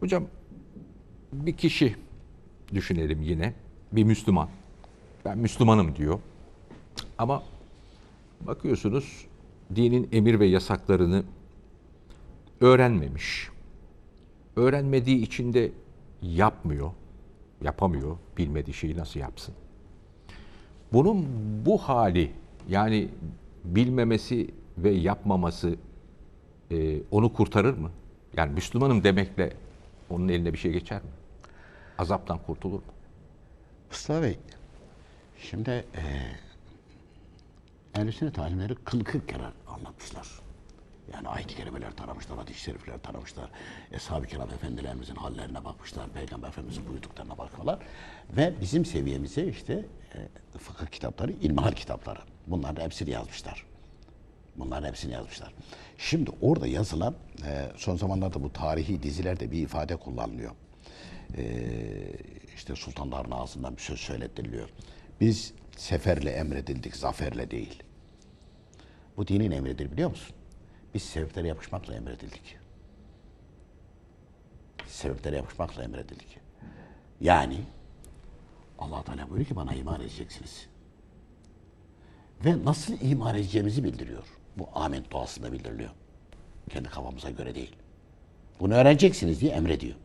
Hocam bir kişi düşünelim yine. Bir Müslüman. Ben Müslümanım diyor. Ama bakıyorsunuz dinin emir ve yasaklarını öğrenmemiş. Öğrenmediği için de yapmıyor, yapamıyor. Bilmediği şeyi nasıl yapsın? Bunun bu hali yani bilmemesi ve yapmaması e, onu kurtarır mı? Yani Müslümanım demekle onun eline bir şey geçer mi? Azaptan kurtulur mu? Mustafa Bey, şimdi e, ehl sünnet alimleri kıl kırk kere anlatmışlar. Yani ayet-i kerimeler taramışlar, hadis-i şerifler taramışlar. Eshab-ı kiram efendilerimizin hallerine bakmışlar. Peygamber Efendimizin buyurduklarına bakıyorlar. Ve bizim seviyemize işte e, fıkıh kitapları, ilmihal kitapları. Bunların hepsini yazmışlar. Bunların hepsini yazmışlar. Şimdi orada yazılan, e, son zamanlarda bu tarihi dizilerde bir ifade kullanılıyor. E, işte sultanların ağzından bir söz söylettiriliyor. Biz seferle emredildik, zaferle değil. Bu dinin emridir biliyor musun? Biz sebeplere yapışmakla emredildik. Sebeplere yapışmakla emredildik. Yani allah Teala buyuruyor ki bana iman edeceksiniz. Ve nasıl iman edeceğimizi bildiriyor. Bu amin duasında bildiriliyor. Kendi kafamıza göre değil. Bunu öğreneceksiniz diye emrediyor.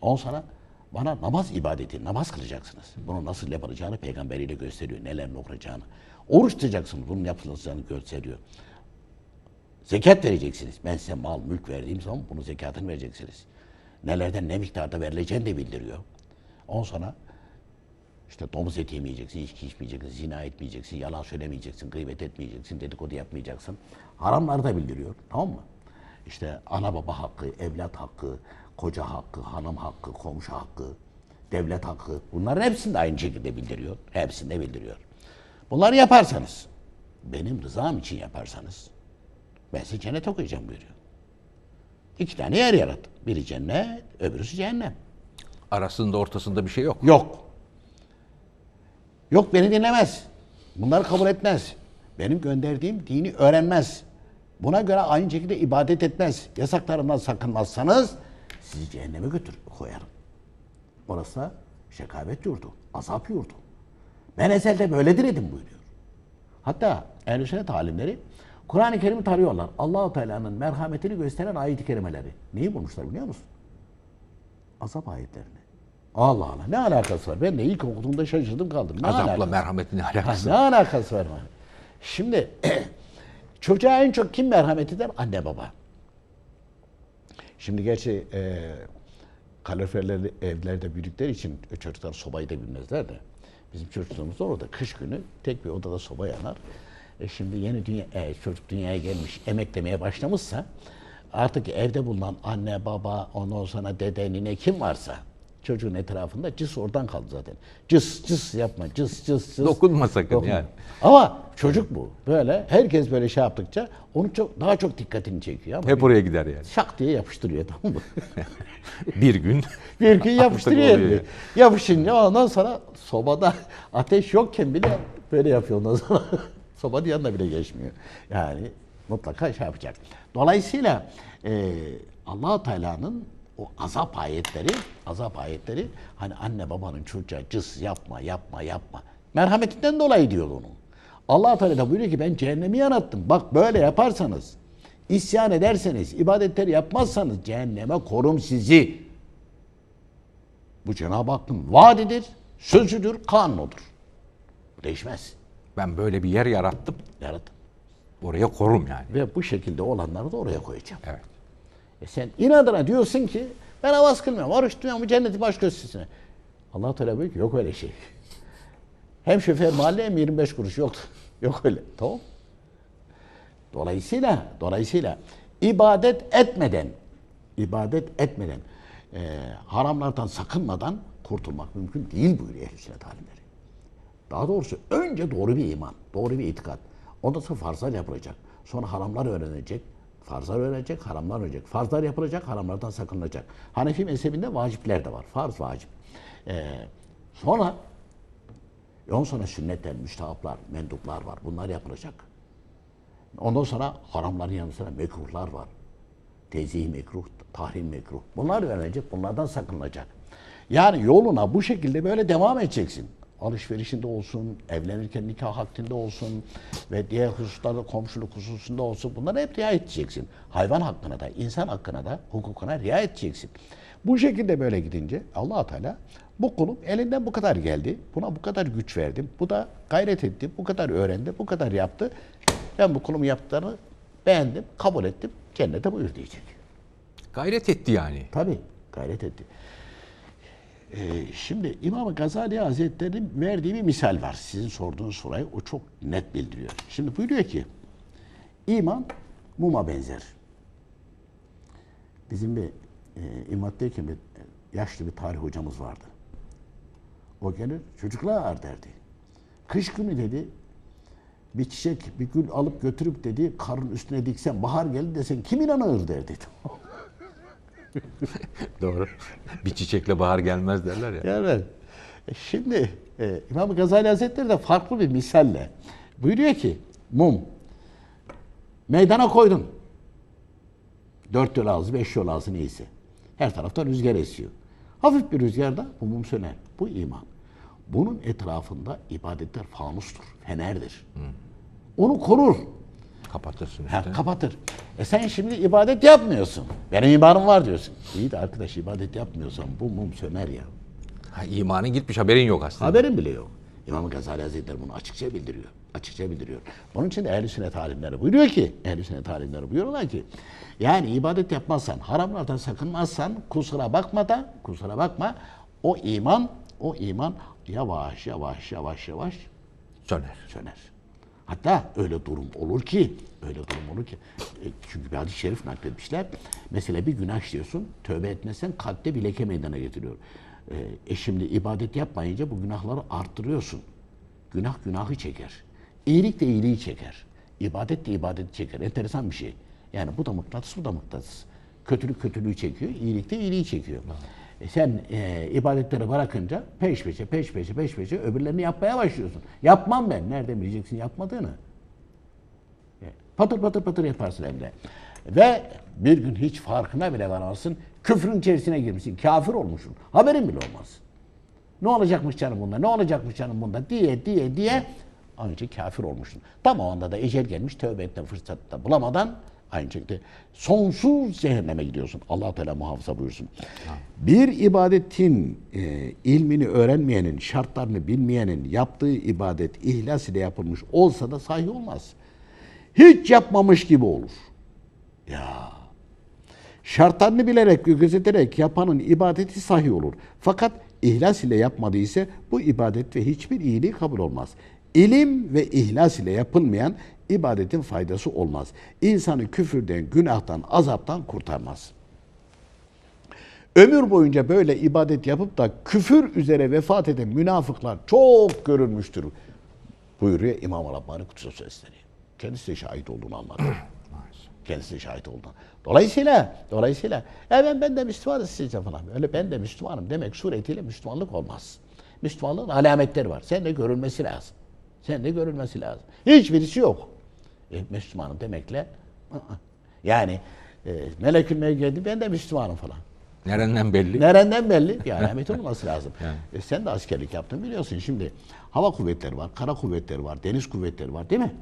On sonra bana namaz ibadeti, namaz kılacaksınız. Bunu nasıl yapılacağını peygamberiyle gösteriyor. Neler okuyacağını. Oruç tutacaksınız. Bunun yapılacağını gösteriyor. Zekat vereceksiniz. Ben size mal, mülk verdiğim zaman bunu zekatını vereceksiniz. Nelerden ne miktarda verileceğini de bildiriyor. On sonra işte domuz eti yemeyeceksin, içki içmeyeceksin, zina etmeyeceksin, yalan söylemeyeceksin, gıybet etmeyeceksin, dedikodu yapmayacaksın. Haramları da bildiriyor. Tamam mı? İşte ana baba hakkı, evlat hakkı, koca hakkı, hanım hakkı, komşu hakkı, devlet hakkı. Bunların hepsini de aynı şekilde bildiriyor. Hepsini de bildiriyor. Bunları yaparsanız, benim rızam için yaparsanız, ben size cennet okuyacağım buyuruyor. İki tane yer yarattım. Biri cennet, öbürüsü cehennem. Arasında ortasında bir şey yok. Yok. Yok beni dinlemez. Bunları kabul etmez. Benim gönderdiğim dini öğrenmez. Buna göre aynı şekilde ibadet etmez. Yasaklarımdan sakınmazsanız sizi cehenneme götür koyarım. Orası da şekabet yurdu, azap yurdu. Ben ezelde böyledir dedim buyuruyor. Hatta ehl sünnet alimleri Kur'an-ı Kerim'i tarıyorlar. Allahu Teala'nın merhametini gösteren ayet-i kerimeleri. Neyi bulmuşlar biliyor musun? Azap ayetlerini. Allah Allah ne alakası var? Ben de ilk okuduğumda şaşırdım kaldım. Ne Azapla alakası? merhametin Ha, alakası. ne alakası var? Şimdi çocuğa en çok kim merhamet eder? Anne baba. Şimdi gerçi e, kaloriferli evlerde büyüdükleri için çocuklar sobayı da bilmezler de. Bizim çocukluğumuzda orada kış günü tek bir odada soba yanar. E şimdi yeni dünya, e, çocuk dünyaya gelmiş, emeklemeye başlamışsa artık evde bulunan anne, baba, ondan sonra dede, nine kim varsa çocuğun etrafında cız oradan kaldı zaten. Cız cız yapma, cız cız cız. Dokunma sakın Dokunma. yani. Ama çocuk bu. Böyle herkes böyle şey yaptıkça onun çok daha çok dikkatini çekiyor. Ama Hep oraya gider yani. şak diye yapıştırıyor tamam mı? Bir gün bir gün yapıştırıyor. elini. Yapışınca ondan sonra sobada ateş yokken bile böyle yapıyor ondan sonra. Sobanın yanına bile geçmiyor. Yani mutlaka şey yapacak. Dolayısıyla e, allah Teala'nın o azap ayetleri, azap ayetleri hani anne babanın çocuğa cız yapma, yapma, yapma. Merhametinden dolayı diyor onu. allah Teala da buyuruyor ki ben cehennemi yarattım. Bak böyle yaparsanız, isyan ederseniz, ibadetleri yapmazsanız cehenneme korum sizi. Bu Cenab-ı Hakk'ın vaadidir, sözüdür, kanunudur. Değişmez. ben böyle bir yer yarattım. Yarattım. Oraya korum yani. Ve bu şekilde olanları da oraya koyacağım. Evet. E sen inadına diyorsun ki ben namaz kılmıyorum, oruç tutmuyorum, cenneti baş gösterisine. allah Teala buyuruyor ki yok öyle şey. Hem şoför mahalle hem 25 kuruş yok. Yok öyle. Tamam. Dolayısıyla, dolayısıyla ibadet etmeden ibadet etmeden, e, haramlardan sakınmadan kurtulmak mümkün değil buyuruyor ehl-i sünnet alimleri. Daha doğrusu önce doğru bir iman, doğru bir itikat. Ondan sonra farzlar yapılacak. Sonra haramlar öğrenecek. Farzlar öğrenecek, haramlar öğrenecek. Farzlar yapılacak, haramlardan sakınılacak. Hanefi mezhebinde vacipler de var. Farz, vacip. Ee, sonra ondan sonra sünnetler, müstahaplar, menduplar var. Bunlar yapılacak. Ondan sonra haramların yanı sıra mekruhlar var. Tezih mekruh, tahrim mekruh. Bunlar öğrenecek, bunlardan sakınılacak. Yani yoluna bu şekilde böyle devam edeceksin. Alışverişinde olsun, evlenirken nikah hakkında olsun ve diğer hususlarda komşuluk hususunda olsun bunlara hep riayet edeceksin. Hayvan hakkına da, insan hakkına da, hukukuna riayet edeceksin. Bu şekilde böyle gidince allah Teala bu kulum elinden bu kadar geldi. Buna bu kadar güç verdim. Bu da gayret etti. Bu kadar öğrendi. Bu kadar yaptı. Ben bu kulum yaptıklarını beğendim, kabul ettim. Cennete buyur diyecek. Gayret etti yani. Tabii gayret etti. Ee, şimdi İmam Gazali Hazretleri'nin verdiği bir misal var. Sizin sorduğunuz soruyu o çok net bildiriyor. Şimdi buyuruyor ki iman muma benzer. Bizim bir e, İmmat'tayken bir yaşlı bir tarih hocamız vardı. O gelir çocuklar derdi. Kış günü dedi bir çiçek bir gül alıp götürüp dedi karın üstüne diksen bahar geldi desen kim inanır derdi. Doğru. bir çiçekle bahar gelmez derler ya. Evet. E Şimdi e, İmam Gazali Hazretleri de farklı bir misalle buyuruyor ki mum meydana koydun. Dört yol ağzı, beş yol ağzı neyse. Her tarafta rüzgar esiyor. Hafif bir rüzgarda bu mum söner. Bu iman. Bunun etrafında ibadetler fanustur, fenerdir. Onu korur. Kapatırsın Ha, üstüne. kapatır. E sen şimdi ibadet yapmıyorsun. Benim imanım var diyorsun. İyi de arkadaş ibadet yapmıyorsan bu mum söner ya. Ha, imanın gitmiş haberin yok aslında. Haberin bile yok. İmam Gazali Hazretleri bunu açıkça bildiriyor. Açıkça bildiriyor. Bunun için de ehl-i sünnet alimleri buyuruyor ki, ehl-i sünnet alimleri buyuruyorlar ki, yani ibadet yapmazsan, haramlardan sakınmazsan, kusura bakma da, kusura bakma, o iman, o iman yavaş yavaş yavaş yavaş Söner. söner. Hatta öyle durum olur ki, öyle durum olur ki, e, çünkü bir hadis-i şerif nakletmişler. Mesela bir günah işliyorsun, tövbe etmezsen kalpte bir leke meydana getiriyor. E, E şimdi ibadet yapmayınca bu günahları arttırıyorsun. Günah günahı çeker. İyilik de iyiliği çeker. İbadet de ibadeti çeker. Enteresan bir şey. Yani bu da mıknatıs, bu da mıknatıs. Kötülük kötülüğü çekiyor, iyilik de iyiliği çekiyor. E sen e, ibadetleri bırakınca peş peşe, peş peşe, peş peşe öbürlerini yapmaya başlıyorsun. Yapmam ben. Nereden bileceksin yapmadığını? E, Patır patır patır yaparsın hem de. Ve bir gün hiç farkına bile varamazsın. Küfrün içerisine girmişsin. Kafir olmuşsun. Haberin bile olmaz. Ne olacakmış canım bunda, ne olacakmış canım bunda diye diye diye ancak kafir olmuşsun. Tam o anda da ecel gelmiş tövbe etme fırsatı da bulamadan aynı şekilde sonsuz cehenneme gidiyorsun. allah Teala muhafaza buyursun. Bir ibadetin e, ilmini öğrenmeyenin, şartlarını bilmeyenin yaptığı ibadet ihlas ile yapılmış olsa da sahih olmaz. Hiç yapmamış gibi olur. Ya Şartlarını bilerek ve gözeterek yapanın ibadeti sahih olur. Fakat ihlas ile yapmadıysa bu ibadet ve hiçbir iyiliği kabul olmaz. İlim ve ihlas ile yapılmayan ibadetin faydası olmaz. İnsanı küfürden, günahtan, azaptan kurtarmaz. Ömür boyunca böyle ibadet yapıp da küfür üzere vefat eden münafıklar çok görülmüştür. Buyuruyor İmam Rabbani Kutsu Sesleri. Kendisi de şahit olduğunu anlatıyor. Kendisi de şahit oldu. Dolayısıyla, dolayısıyla ben, ben de Müslümanım sizce falan. Öyle ben de Müslümanım demek suretiyle Müslümanlık olmaz. Müslümanlığın alametleri var. Sen de görülmesi lazım. Sen de görülmesi lazım. Hiçbirisi yok. E, Müslümanım demekle ı-ı. yani e, melekül mevt geldi ben de Müslümanım falan. Nereden belli? Nereden belli? Bir alamet olması lazım. Yani. E, sen de askerlik yaptın biliyorsun. Şimdi hava kuvvetleri var, kara kuvvetleri var, deniz kuvvetleri var değil mi?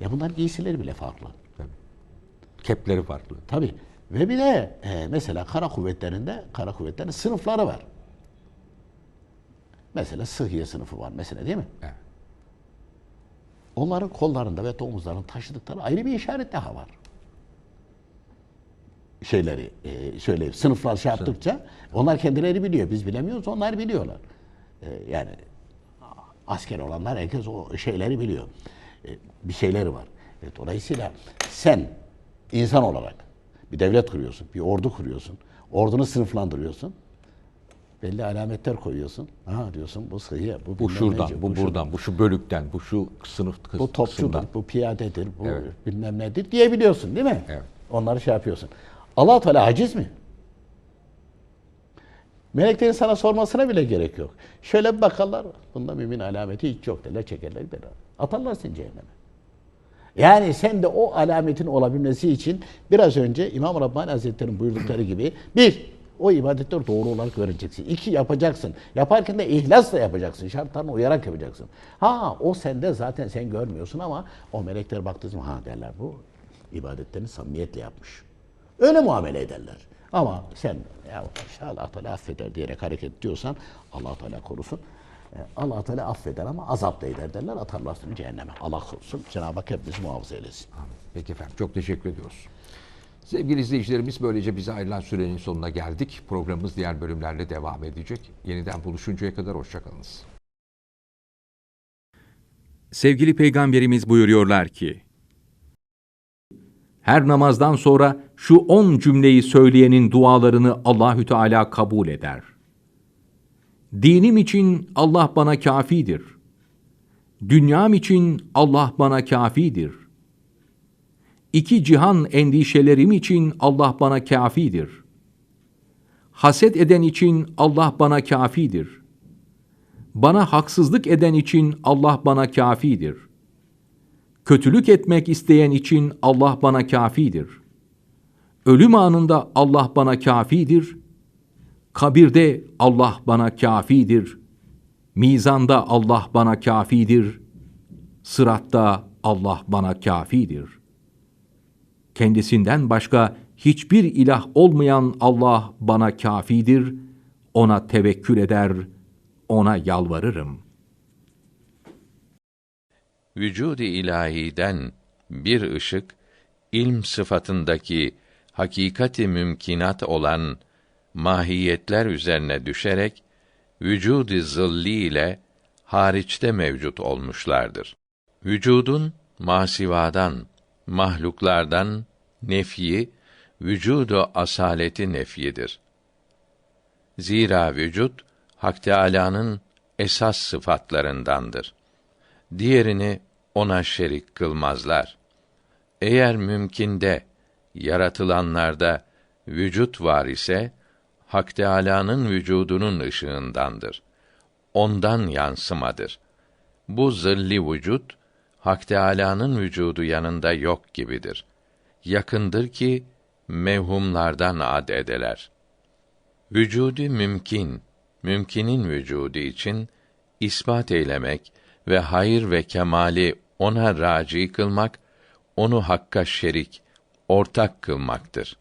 Ya bunların giysileri bile farklı. Tabii. Kepleri farklı. Tabii. Ve bir de e, mesela kara kuvvetlerinde kara kuvvetlerinin sınıfları var. Mesela sıhhiye sınıfı var mesela değil mi? Evet. Onların kollarında ve omuzlarında taşıdıkları ayrı bir işaret daha var. Şeyleri e, şöyle sınıflar şey yaptıkça onlar kendileri biliyor. Biz bilemiyoruz onlar biliyorlar. E, yani asker olanlar herkes o şeyleri biliyor. E, bir şeyleri var. E, dolayısıyla sen insan olarak Bir devlet kuruyorsun, bir ordu kuruyorsun. Ordunu sınıflandırıyorsun. Belli alametler koyuyorsun. Ha diyorsun bu sayı, bu, Bu şuradan, neci, bu şuradan. buradan, bu şu bölükten, bu şu sınıf kıs- Bu topçudur, kısımdan. bu piyadedir, bu Evet. bilmem nedir diyebiliyorsun değil mi? Evet. Onları şey yapıyorsun. allah Teala aciz mi? Meleklerin sana sormasına bile gerek yok. Şöyle bir bakarlar, bunda mümin alameti hiç yok derler, çekerler giderler. Atarlar seni cehenneme. Yani sen de o alametin olabilmesi için biraz önce İmam Rabbani Hazretleri'nin buyurdukları gibi bir, o ibadetleri doğru olarak öğreneceksin. İki, yapacaksın. Yaparken de ihlasla yapacaksın. Şartlarına uyarak yapacaksın. Ha o sende zaten sen görmüyorsun ama o melekler baktığı zaman ha derler bu ibadetlerini samimiyetle yapmış. Öyle muamele ederler. Ama sen ya Allah Teala affeder diyerek hareket ediyorsan Allah Teala korusun. E, Allah Teala affeder ama azap da eder derler. Atarlar seni cehenneme. Allah korusun. Cenab-ı Hak hepimizi muhafaza eylesin. Peki efendim çok teşekkür ediyoruz. Sevgili izleyicilerimiz böylece bize ayrılan sürenin sonuna geldik. Programımız diğer bölümlerle devam edecek. Yeniden buluşuncaya kadar hoşçakalınız. Sevgili Peygamberimiz buyuruyorlar ki, Her namazdan sonra şu on cümleyi söyleyenin dualarını Allahü Teala kabul eder. Dinim için Allah bana kafidir. Dünyam için Allah bana kafidir. İki cihan endişelerim için Allah bana kafidir. Haset eden için Allah bana kafidir. Bana haksızlık eden için Allah bana kafidir. Kötülük etmek isteyen için Allah bana kafidir. Ölüm anında Allah bana kafidir. Kabirde Allah bana kafidir. Mizanda Allah bana kafidir. Sıratta Allah bana kafidir. Kendisinden başka hiçbir ilah olmayan Allah bana kafidir. Ona tevekkül eder, ona yalvarırım. vücud-i ilahiden bir ışık, ilm sıfatındaki hakikati mümkinat olan mahiyetler üzerine düşerek, vücud-i zilli ile hariçte mevcut olmuşlardır. Vücudun masivadan, mahluklardan nefyi, vücudu asaleti nefyidir. Zira vücut Hak Teâlâ'nın esas sıfatlarındandır. Diğerini ona şerik kılmazlar. Eğer mümkinde yaratılanlarda vücut var ise Hak Teâlâ'nın vücudunun ışığındandır. Ondan yansımadır. Bu zilli vücut Hak Teâlâ'nın vücudu yanında yok gibidir. Yakındır ki mevhumlardan ad edeler. Vücudu mümkün, mümkinin vücudu için ispat eylemek ve hayır ve kemali ona raci kılmak, onu hakka şerik, ortak kılmaktır.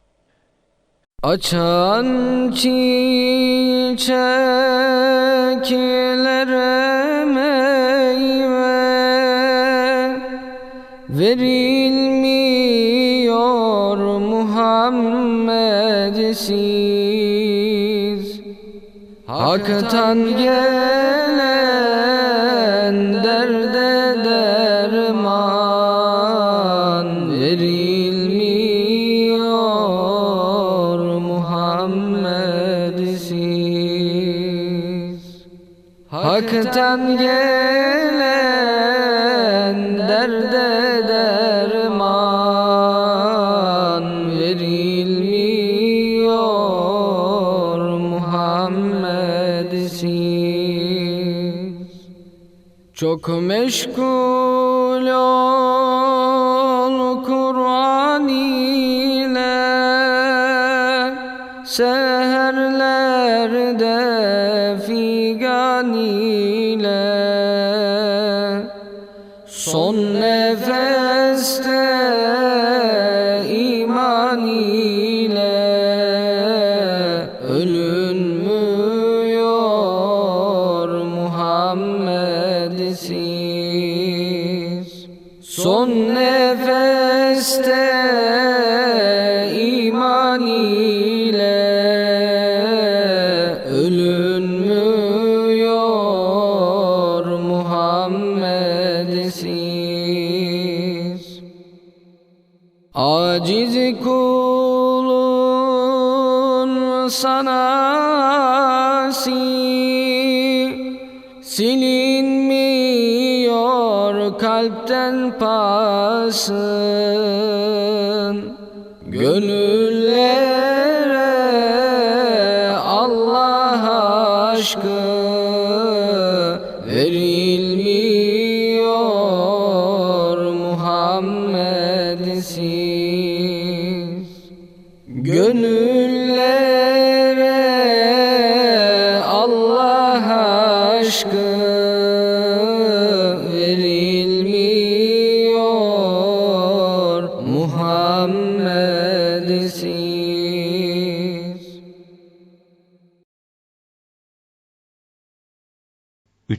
Açan çiçeklere meyve Verilmiyor Muhammed'siz Hak'tan gelen derde Hak'tan gelen derde derman verilmiyor Muhammed'siz çok meşgul ol Son nefeste kalpten pasın Gönüllere Allah aşkı verilmiyor Muhammed'siz Gönüllere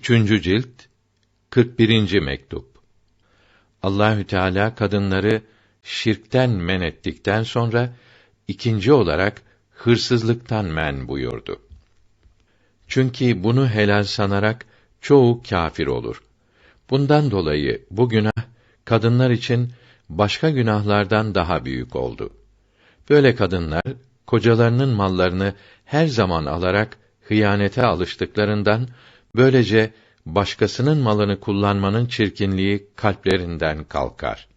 Üçüncü cilt 41. mektup. Allahü Teala kadınları şirkten men ettikten sonra ikinci olarak hırsızlıktan men buyurdu. Çünkü bunu helal sanarak çoğu kâfir olur. Bundan dolayı bu günah kadınlar için başka günahlardan daha büyük oldu. Böyle kadınlar kocalarının mallarını her zaman alarak hıyanete alıştıklarından böylece başkasının malını kullanmanın çirkinliği kalplerinden kalkar.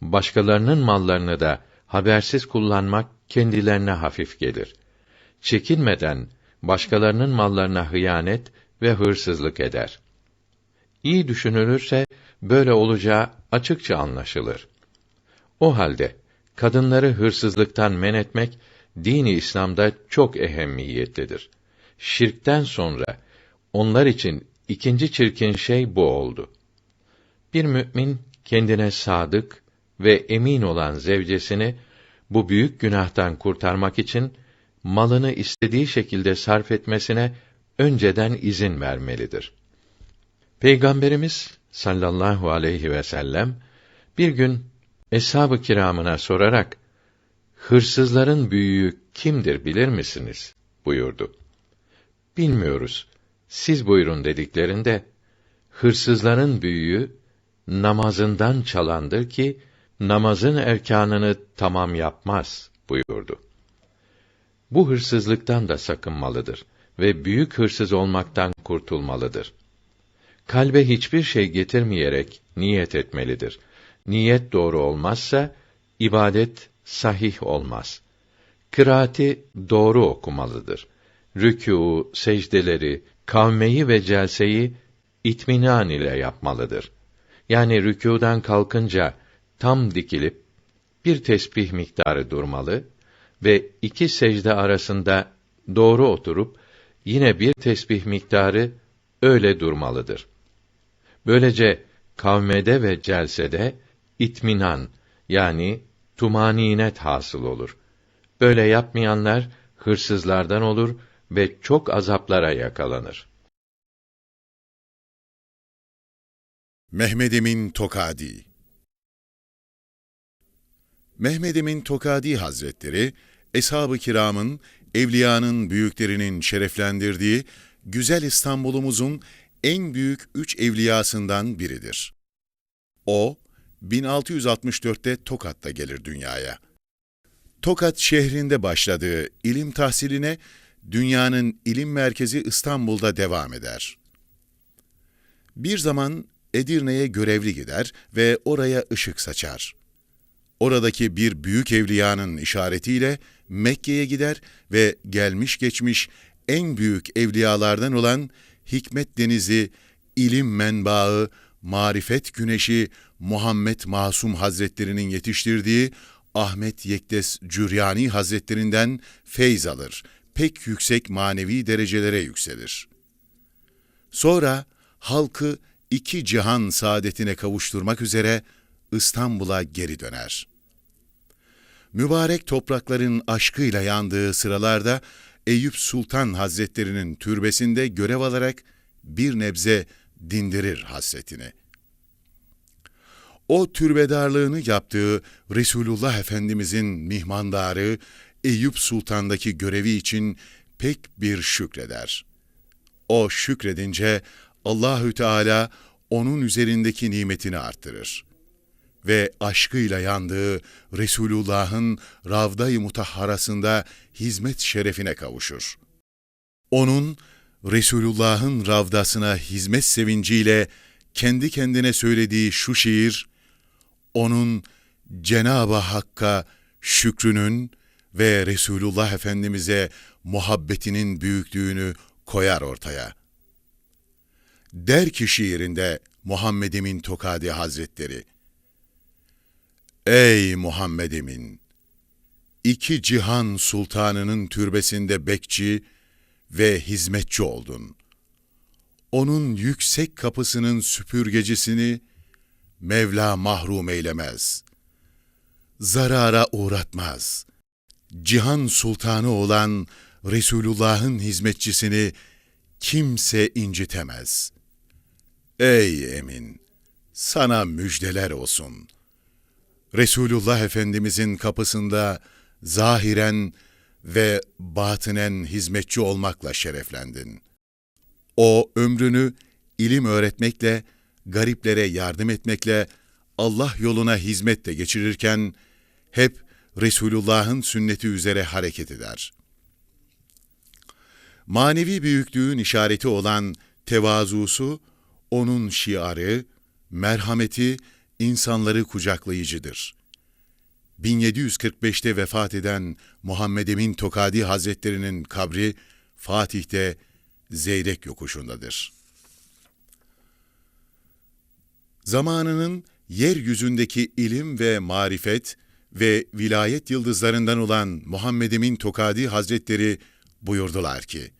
Başkalarının mallarını da habersiz kullanmak kendilerine hafif gelir. Çekinmeden başkalarının mallarına hıyanet ve hırsızlık eder. İyi düşünülürse böyle olacağı açıkça anlaşılır. O halde kadınları hırsızlıktan men etmek dini İslam'da çok ehemmiyetlidir. Şirkten sonra onlar için ikinci çirkin şey bu oldu. Bir mümin kendine sadık ve emin olan zevcesini bu büyük günahtan kurtarmak için malını istediği şekilde sarf etmesine önceden izin vermelidir. Peygamberimiz sallallahu aleyhi ve sellem bir gün eshab-ı kiramına sorarak hırsızların büyüğü kimdir bilir misiniz buyurdu. Bilmiyoruz. Siz buyurun dediklerinde hırsızların büyüğü namazından çalandır ki namazın erkanını tamam yapmaz buyurdu. Bu hırsızlıktan da sakınmalıdır ve büyük hırsız olmaktan kurtulmalıdır. Kalbe hiçbir şey getirmeyerek niyet etmelidir. Niyet doğru olmazsa ibadet sahih olmaz. Kıraati doğru okumalıdır. Rükû, secdeleri, kavmeyi ve celseyi itminan ile yapmalıdır. Yani rükûdan kalkınca tam dikilip bir tesbih miktarı durmalı ve iki secde arasında doğru oturup yine bir tesbih miktarı öyle durmalıdır. Böylece kavmede ve celsede itminan yani tumaninet hasıl olur. Böyle yapmayanlar hırsızlardan olur ve çok azaplara yakalanır. Mehmed Emin Tokadi Mehmed Emin Tokadi Hazretleri, Eshab-ı Kiram'ın, evliyanın büyüklerinin şereflendirdiği güzel İstanbul'umuzun en büyük üç evliyasından biridir. O, 1664'te Tokat'ta gelir dünyaya. Tokat şehrinde başladığı ilim tahsiline dünyanın ilim merkezi İstanbul'da devam eder. Bir zaman Edirne'ye görevli gider ve oraya ışık saçar. Oradaki bir büyük evliyanın işaretiyle Mekke'ye gider ve gelmiş geçmiş en büyük evliyalardan olan Hikmet Denizi, ilim menbaı, marifet güneşi Muhammed Masum Hazretlerinin yetiştirdiği Ahmet Yektes Cüryani Hazretlerinden feyz alır. Pek yüksek manevi derecelere yükselir. Sonra halkı iki cihan saadetine kavuşturmak üzere İstanbul'a geri döner. Mübarek toprakların aşkıyla yandığı sıralarda Eyüp Sultan Hazretlerinin türbesinde görev alarak bir nebze dindirir hasretini. O türbedarlığını yaptığı Resulullah Efendimizin mihmandarı Eyüp Sultan'daki görevi için pek bir şükreder. O şükredince Allahü Teala onun üzerindeki nimetini arttırır. ve aşkıyla yandığı Resulullah'ın Ravda-i Mutahharasında hizmet şerefine kavuşur. Onun Resulullah'ın ravdasına hizmet sevinciyle kendi kendine söylediği şu şiir, onun Cenab-ı Hakk'a şükrünün ve Resulullah Efendimiz'e muhabbetinin büyüklüğünü koyar ortaya. Der ki şiirinde Muhammed Emin Tokadi Hazretleri, Ey Muhammed Emin! İki cihan sultanının türbesinde bekçi ve hizmetçi oldun. Onun yüksek kapısının süpürgecisini Mevla mahrum eylemez. Zarara uğratmaz. Cihan sultanı olan Resulullah'ın hizmetçisini kimse incitemez. Ey emin! Sana müjdeler olsun. Resulullah Efendimizin kapısında zahiren ve batınen hizmetçi olmakla şereflendin. O ömrünü ilim öğretmekle, gariplere yardım etmekle, Allah yoluna hizmetle geçirirken hep Resulullah'ın sünneti üzere hareket eder. Manevi büyüklüğün işareti olan tevazusu, onun şiarı, merhameti, insanları kucaklayıcıdır. 1745'te vefat eden Muhammed Emin Tokadi Hazretlerinin kabri Fatih'te Zeyrek yokuşundadır. Zamanının yeryüzündeki ilim ve marifet ve vilayet yıldızlarından olan Muhammed Emin Tokadi Hazretleri buyurdular ki,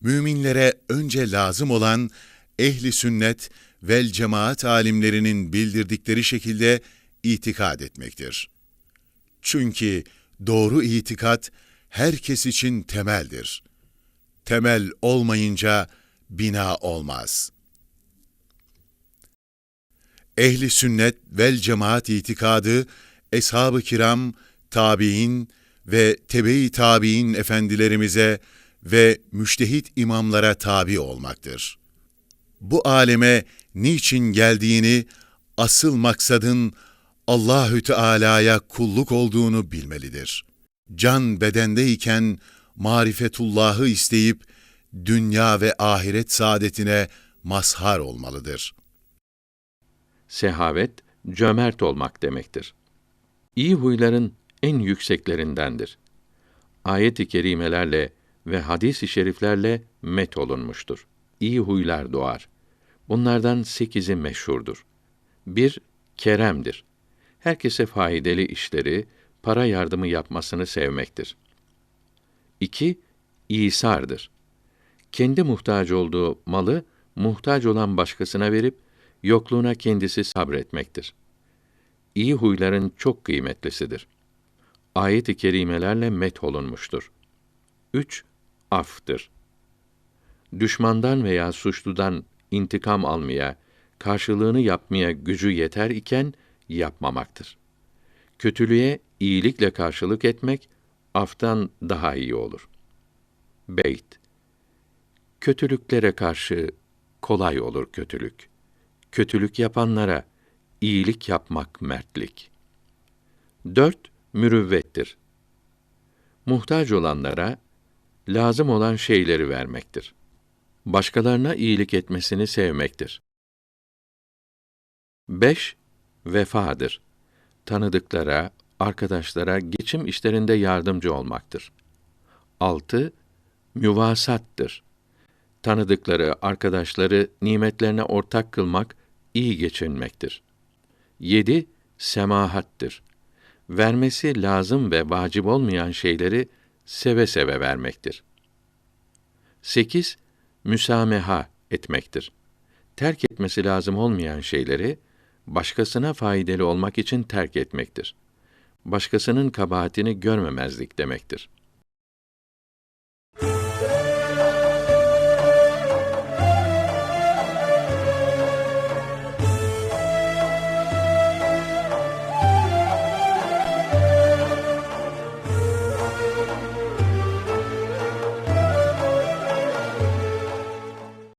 Müminlere önce lazım olan ehli sünnet vel cemaat alimlerinin bildirdikleri şekilde itikad etmektir. Çünkü doğru itikat herkes için temeldir. Temel olmayınca bina olmaz. Ehli sünnet vel cemaat itikadı eshab-ı kiram, tabiin ve tebe-i tabiin efendilerimize ve müştehit imamlara tabi olmaktır. Bu aleme niçin geldiğini, asıl maksadın Allahü Teala'ya kulluk olduğunu bilmelidir. Can bedendeyken marifetullahı isteyip dünya ve ahiret saadetine mazhar olmalıdır. Sehavet, cömert olmak demektir. İyi huyların en yükseklerindendir. Ayet-i kerimelerle ve hadis-i şeriflerle met olunmuştur. İyi huylar doğar. Bunlardan sekizi meşhurdur. Bir, keremdir. Herkese faydalı işleri, para yardımı yapmasını sevmektir. İki, İsardır. Kendi muhtaç olduğu malı, muhtaç olan başkasına verip, yokluğuna kendisi sabretmektir. İyi huyların çok kıymetlisidir. Ayet-i kerimelerle met olunmuştur. 3. Aftır. Düşmandan veya suçludan intikam almaya, karşılığını yapmaya gücü yeter iken yapmamaktır. Kötülüğe iyilikle karşılık etmek aftan daha iyi olur. Beyt. Kötülüklere karşı kolay olur kötülük. Kötülük yapanlara iyilik yapmak mertlik. 4. Mürüvvettir. Muhtaç olanlara lazım olan şeyleri vermektir. Başkalarına iyilik etmesini sevmektir. 5. Vefadır. Tanıdıklara, arkadaşlara geçim işlerinde yardımcı olmaktır. 6. Müvasattır. Tanıdıkları, arkadaşları nimetlerine ortak kılmak, iyi geçinmektir. 7. Semahattır. Vermesi lazım ve vacip olmayan şeyleri seve seve vermektir. 8. Müsameha etmektir. Terk etmesi lazım olmayan şeyleri başkasına faydalı olmak için terk etmektir. Başkasının kabahatini görmemezlik demektir.